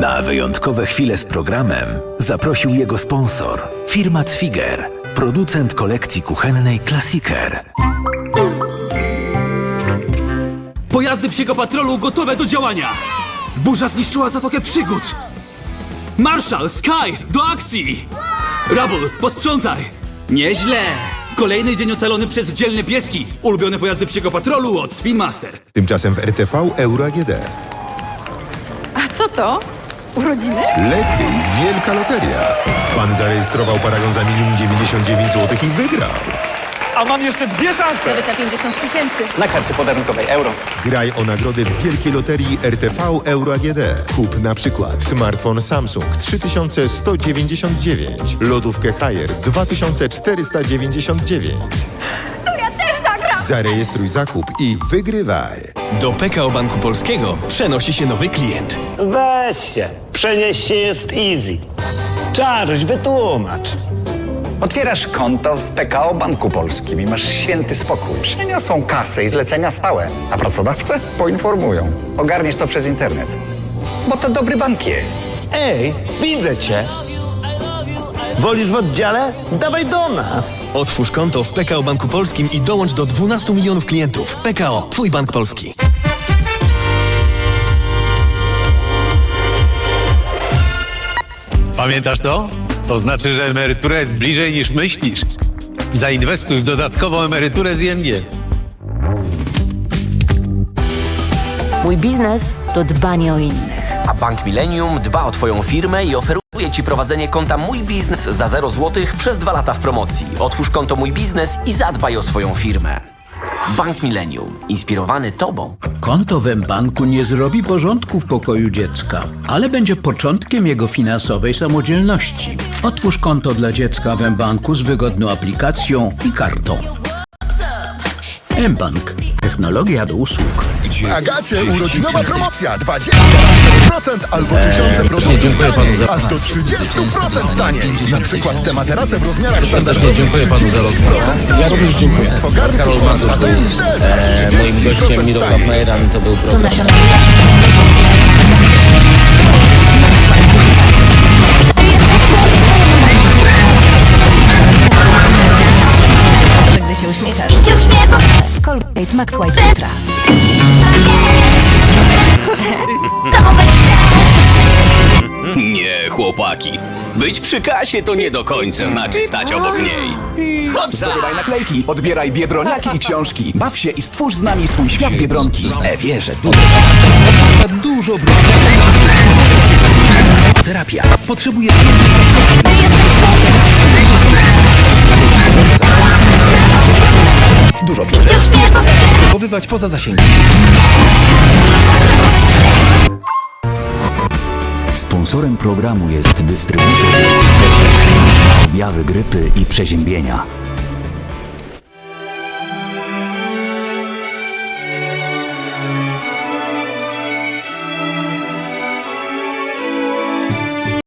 Na wyjątkowe chwile z programem zaprosił jego sponsor, firma Cwiger, producent kolekcji kuchennej Klassiker. Pojazdy psiego patrolu gotowe do działania! Burza zniszczyła Zatokę Przygód! Marshall, Sky, do akcji! Rubble, posprzątaj! Nieźle! Kolejny dzień ocalony przez dzielne pieski! Ulubione pojazdy psiego patrolu od Spin Master. Tymczasem w RTV Euro AGD. A co to? Urodziny? Lepiej, wielka loteria. Pan zarejestrował paragon za minimum 99 zł i wygrał. A mam jeszcze dwie szanse! Nawet na 50 tysięcy. Na karcie podarunkowej euro. Graj o nagrody w wielkiej loterii RTV Euro AGD. Kup na przykład smartfon Samsung 3199, lodówkę Haier 2499. Zarejestruj zakup i wygrywaj. Do PKO Banku Polskiego przenosi się nowy klient. Weź się. Przenieść się jest easy. Czaruś, wytłumacz. Otwierasz konto w PKO Banku Polskim i masz święty spokój. Przeniosą kasę i zlecenia stałe, a pracodawcę poinformują. Ogarniesz to przez internet. Bo to dobry bank jest. Ej, widzę cię. Wolisz w oddziale? Dawaj do nas. Otwórz konto w PKO Banku Polskim i dołącz do 12 milionów klientów. PKO, Twój bank polski. Pamiętasz to? To znaczy, że emerytura jest bliżej niż myślisz. Zainwestuj w dodatkową emeryturę z ING. Mój biznes to dbanie o innych. A Bank Millennium dba o Twoją firmę i oferuje Ci prowadzenie konta Mój Biznes za 0 zł przez 2 lata w promocji. Otwórz konto Mój Biznes i zadbaj o swoją firmę. Bank Millennium. Inspirowany Tobą. Konto w banku nie zrobi porządku w pokoju dziecka, ale będzie początkiem jego finansowej samodzielności. Otwórz konto dla dziecka w banku z wygodną aplikacją i kartą. mBank. Technologia do usług. Agacie urodzinowa promocja 20% albo tysiące produktów taniej, aż do 30% taniej. Na przykład te materace w rozmiarach standardowych dziękuję panu za rozmowę. Ja również dziękuję. Mnóstwo garnków, a ten też aż 30% taniej. To nasza najlepsza Gdy się uśmiechasz. Colgate Max White Ultra. Nie, chłopaki. Być przy kasie to nie do końca znaczy stać obok niej. Zdobywaj naklejki, odbieraj biedroniaki i książki. Baw się i stwórz z nami swój świat biedronki. E, wierzę, dużo zabaw. Oznacza dużo brudnych. Terapia. Potrzebujesz Dużo Przechowywać poza zasięgiem. Sponsorem programu jest dystrybutor Fetex. Objawy grypy i przeziębienia.